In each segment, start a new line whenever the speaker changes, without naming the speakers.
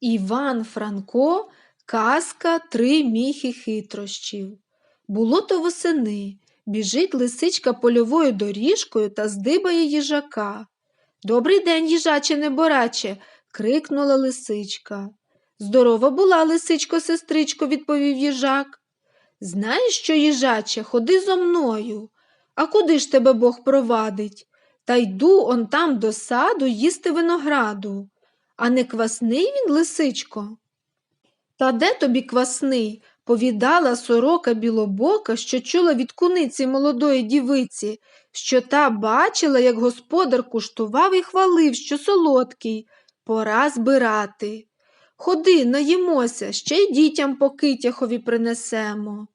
Іван Франко, казка Три міхи хитрощів. Було то восени. Біжить лисичка польовою доріжкою та здибає їжака. Добрий день, їжаче небораче, крикнула лисичка. Здорова була, лисичко, сестричко, відповів їжак. Знаєш що, їжаче, ходи зо мною. А куди ж тебе Бог провадить? Та йду он там до саду їсти винограду. А не квасний він, лисичко? Та де тобі квасний? повідала сорока білобока, що чула від куниці молодої дівиці, що та бачила, як господар куштував і хвалив, що солодкий. Пора збирати. Ходи, наїмося, ще й дітям по китяхові принесемо.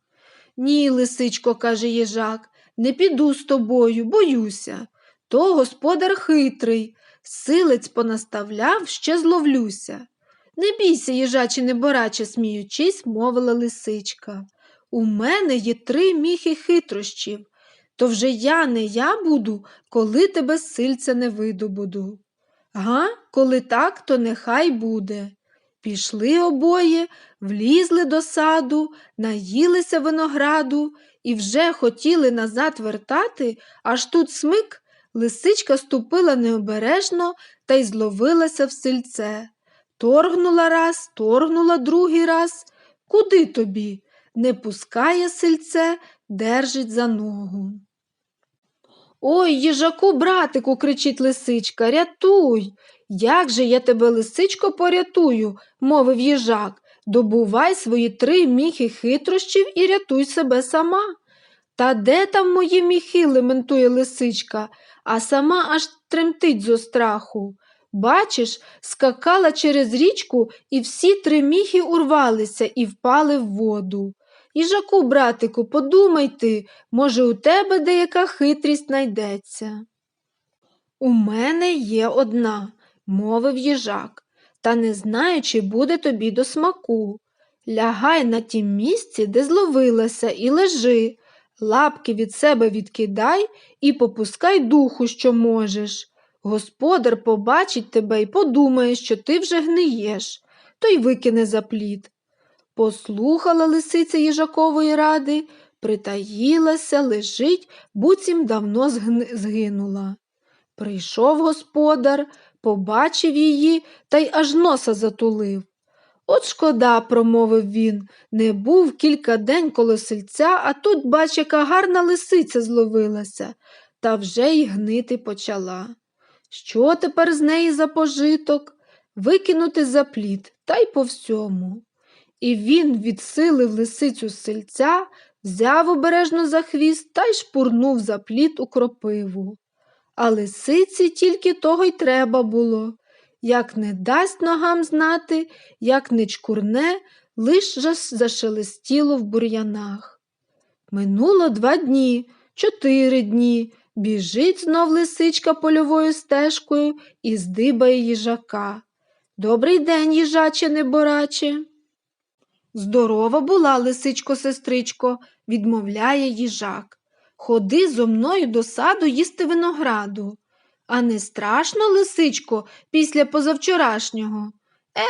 Ні, лисичко, каже їжак, не піду з тобою, боюся. То господар хитрий, силець понаставляв, ще зловлюся. Не бійся, їжаче небораче, сміючись, мовила лисичка. У мене є три міхи хитрощів, то вже я не я буду, коли тебе сильця не видобуду. Га, коли так, то нехай буде. Пішли обоє, влізли до саду, наїлися винограду і вже хотіли назад вертати, аж тут смик, лисичка ступила необережно та й зловилася в сильце. Торгнула раз, торгнула другий раз. Куди тобі? Не пускає сильце, держить за ногу. Ой, їжаку, братику, кричить лисичка, рятуй. Як же я тебе, лисичко, порятую, мовив їжак. Добувай свої три міхи хитрощів і рятуй себе сама. Та де там мої міхи, лементує лисичка, а сама аж тремтить зо страху. Бачиш, скакала через річку, і всі три міхи урвалися і впали в воду. Їжаку, братику, подумай ти, може, у тебе деяка хитрість найдеться. У мене є одна, мовив їжак, та не знаю, чи буде тобі до смаку. Лягай на тім місці, де зловилася, і лежи, лапки від себе відкидай і попускай духу, що можеш. Господар побачить тебе і подумає, що ти вже гниєш, то й викине за плід. Послухала лисиця їжакової ради, притаїлася, лежить, буцім давно згинула. Прийшов господар, побачив її та й аж носа затулив. От шкода, промовив він, не був кілька день коло сельця, а тут, бач, яка гарна лисиця зловилася, та вже й гнити почала. Що тепер з неї за пожиток? Викинути за плід, та й по всьому. І він відсилив лисицю з сельця, взяв обережно за хвіст та й шпурнув за плід у кропиву. А лисиці тільки того й треба було. Як не дасть ногам знати, як не чкурне, лиш зашелестіло в бур'янах. Минуло два дні, чотири дні. Біжить знов лисичка польовою стежкою і здибає їжака. Добрий день, їжаче небораче. Здорова була, лисичко, сестричко, відмовляє їжак. Ходи зо мною до саду їсти винограду. А не страшно, лисичко, після позавчорашнього?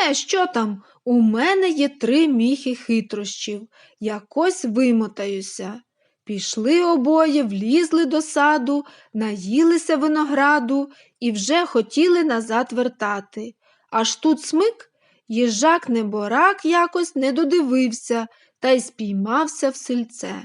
Е, що там? У мене є три міхи хитрощів. Якось вимотаюся. Пішли обоє, влізли до саду, наїлися винограду і вже хотіли назад вертати. Аж тут смик, їжак неборак якось не додивився та й спіймався в сельце.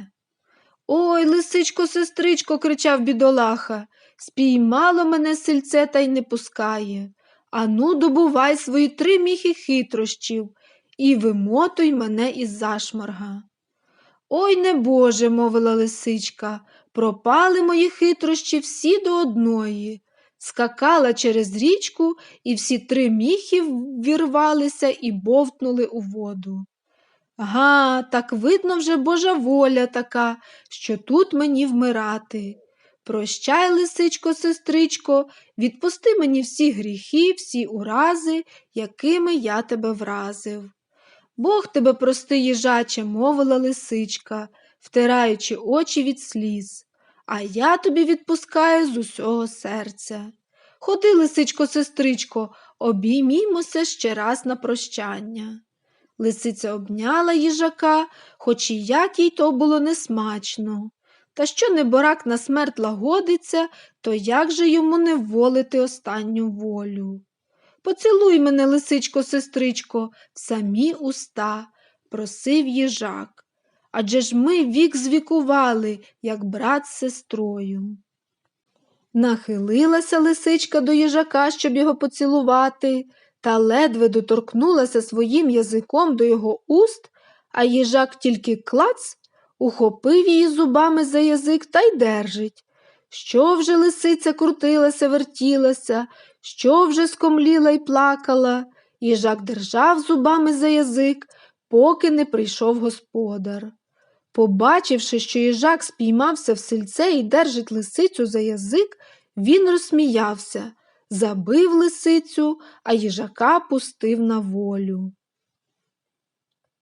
Ой, лисичко, сестричко, кричав бідолаха, спіймало мене сельце та й не пускає. Ану, добувай свої три міхи хитрощів і вимотуй мене із зашморга. Ой, небоже, мовила лисичка, пропали мої хитрощі всі до одної. Скакала через річку, і всі три міхи вірвалися і бовтнули у воду. Га, так видно вже Божа воля така, що тут мені вмирати. Прощай, лисичко, сестричко, відпусти мені всі гріхи, всі урази, якими я тебе вразив. Бог тебе прости, їжаче, мовила лисичка, втираючи очі від сліз, а я тобі відпускаю з усього серця. Ходи, лисичко, сестричко, обіймімося ще раз на прощання. Лисиця обняла їжака, хоч і як їй то було несмачно. Та що неборак на смерть лагодиться, то як же йому не волити останню волю? Поцілуй мене, лисичко, сестричко, в самі уста, просив їжак. Адже ж ми вік звікували, як брат з сестрою. Нахилилася лисичка до їжака, щоб його поцілувати, та ледве доторкнулася своїм язиком до його уст, а їжак тільки клац, ухопив її зубами за язик та й держить. Що вже лисиця крутилася, вертілася, що вже скомліла й плакала, їжак держав зубами за язик, поки не прийшов господар. Побачивши, що їжак спіймався в сельце і держить лисицю за язик, він розсміявся, забив лисицю, а їжака пустив на волю.